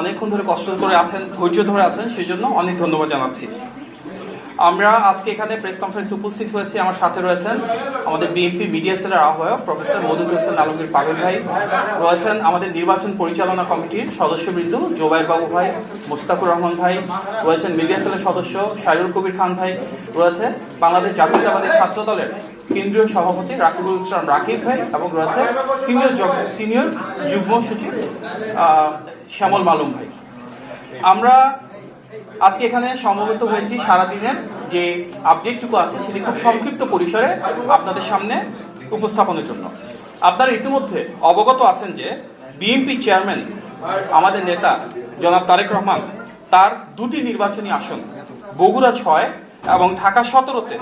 অনেকক্ষণ ধরে কষ্ট করে আছেন, ধৈর্য ধরে আছেন সেই জন্য অনেক ধন্যবাদ জানাচ্ছি। আমরা আজকে এখানে প্রেস কনফারেন্সে উপস্থিত হয়েছি, আমার সাথে রয়েছেন আমাদের বিএনপি মিডিয়া সেলের আহ্বায়ক প্রফেসর মধুদ হোসেন আলমগীর পাগল ভাই, রয়েছেন আমাদের নির্বাচন পরিচালনা কমিটির সদস্যবৃন্দ জোবাইর বাবু ভাই মুস্তাকুর রহমান ভাই, রয়েছেন মিডিয়া সেলের সদস্য শাহরুল কবির খান ভাই, রয়েছে বাংলাদেশ জাতীয়তাবাদী ছাত্র দলের কেন্দ্রীয় সভাপতি রাকিবুল ইসলাম রাকিব ভাই এবং রয়েছে সিনিয়র সিনিয়র যুগ্ম সচিব শ্যামল মালুম ভাই। আমরা আজকে এখানে সমবেত হয়েছি সারাদিনের যে আপডেটটুকু আছে সেটি খুব সংক্ষিপ্ত পরিসরে আপনাদের সামনে উপস্থাপনের জন্য। আপনারা ইতিমধ্যে অবগত আছেন যে বিএনপি চেয়ারম্যান আমাদের নেতা জনাব তারেক রহমান, তার দুটি নির্বাচনী আসন, বগুড়া ছয় এবং ঢাকা সতেরোতে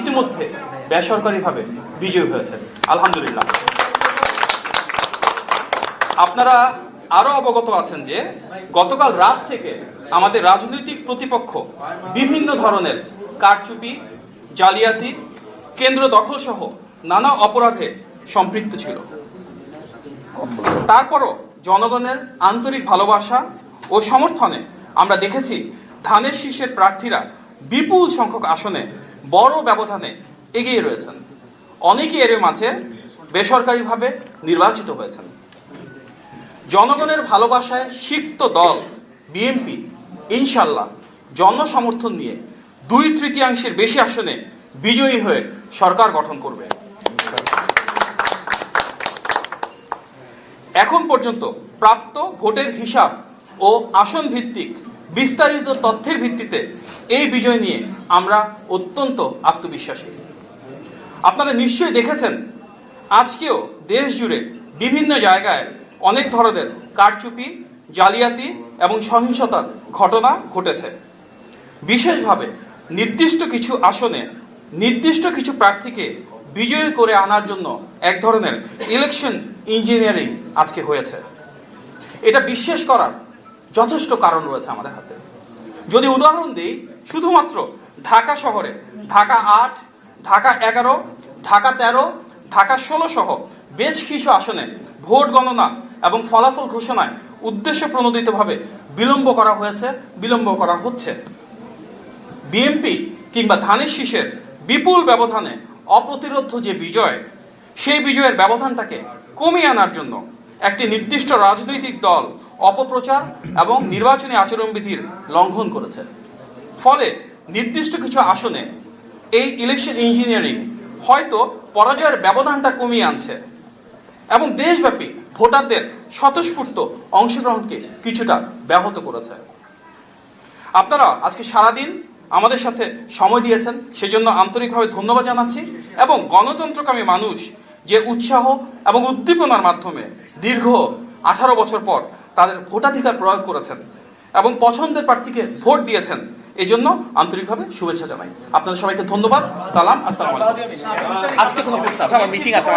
ইতিমধ্যে বেসরকারিভাবে বিজয়ী হয়েছে আলহামদুলিল্লাহ। আপনারা আরও অবগত আছেন যে গতকাল রাত থেকে আমাদের রাজনৈতিক প্রতিপক্ষ বিভিন্ন ধরনের কারচুপি, জালিয়াতি, কেন্দ্র দখল সহ নানা অপরাধে সম্পৃক্ত ছিল। তারপরও জনগণের আন্তরিক ভালোবাসা ও সমর্থনে আমরা দেখেছি ধানের শীর্ষের প্রার্থীরা বিপুল সংখ্যক আসনে বড় ব্যবধানে এগিয়ে রয়েছেন। অনেকে এর মাঝে বেসরকারিভাবে নির্বাচিত হয়েছেন। জনগণের ভালোবাসায় সিক্ত দল, বিএনপি ইনশাল্লাহ জনসমর্থন নিয়ে দুই তৃতীয়াংশের বেশি আসনে বিজয়ী হয়ে সরকার গঠন করবে। এখন পর্যন্ত প্রাপ্ত ভোটের হিসাব ও আসন ভিত্তিক বিস্তারিত তথ্যের ভিত্তিতে এই বিজয় নিয়ে আমরা অত্যন্ত আত্মবিশ্বাসী। আপনারা নিশ্চয়ই দেখেছেন, আজকেও দেশ জুড়ে বিভিন্ন জায়গায় অনেক ধরনের কারচুপি, জালিয়াতি এবং সহিংসতার ঘটনা ঘটেছে। বিশেষভাবে নির্দিষ্ট কিছু আসনে নির্দিষ্ট কিছু প্রার্থীকে বিজয়ী করে আনার জন্য এক ধরনের ইলেকশন ইঞ্জিনিয়ারিং আজকে হয়েছে। এটা বিশ্বাস করার যথেষ্ট কারণ রয়েছে আমাদের হাতে। যদি উদাহরণ দিই, শুধুমাত্র ঢাকা শহরে, ঢাকা আট, ঢাকা এগারো, ঢাকা তেরো, ঢাকা ষোলো সহ বেশ কিছু আসনে ভোট গণনা এবং ফলাফল ঘোষণায় উদ্দেশ্য প্রণোদিতভাবে বিলম্ব করা হয়েছে, বিলম্ব করা হচ্ছে। বিএনপি কিংবা ধানের শীষের বিপুল ব্যবধানে অপ্রতিরোধ্য যে বিজয়, সেই বিজয়ের ব্যবধানটাকে কমিয়ে আনার জন্য একটি নির্দিষ্ট রাজনৈতিক দল অপপ্রচার এবং নির্বাচনী আচরণবিধির লঙ্ঘন করেছে। ফলে নির্দিষ্ট কিছু আসনে এই ইলেকশন ইঞ্জিনিয়ারিং হয়তো পরাজয়ের ব্যবধানটা কমিয়ে আনছে। এবং দেশব্যাপী ভোটারদের স্বতঃস্ফূর্ত অংশগ্রহণকে কিছুটা ব্যাহত করেছে। আপনারা আজকে সারাদিন আমাদের সাথে সময় দিয়েছেন, সেজন্য আন্তরিকভাবে ধন্যবাদ জানাচ্ছি এবং গণতন্ত্রকামী মানুষ যে উৎসাহ এবং উদ্দীপনার মাধ্যমে দীর্ঘ আঠারো বছর পর তাদের ভোটাধিকার প্রয়োগ করেছেন এবং পছন্দের প্রার্থীকে ভোট দিয়েছেন এই জন্য আন্তরিকভাবে শুভেচ্ছা জানাই। আপনাদের সবাইকে ধন্যবাদ, সালাম, আসসালাম আজকে মিটিং আছে?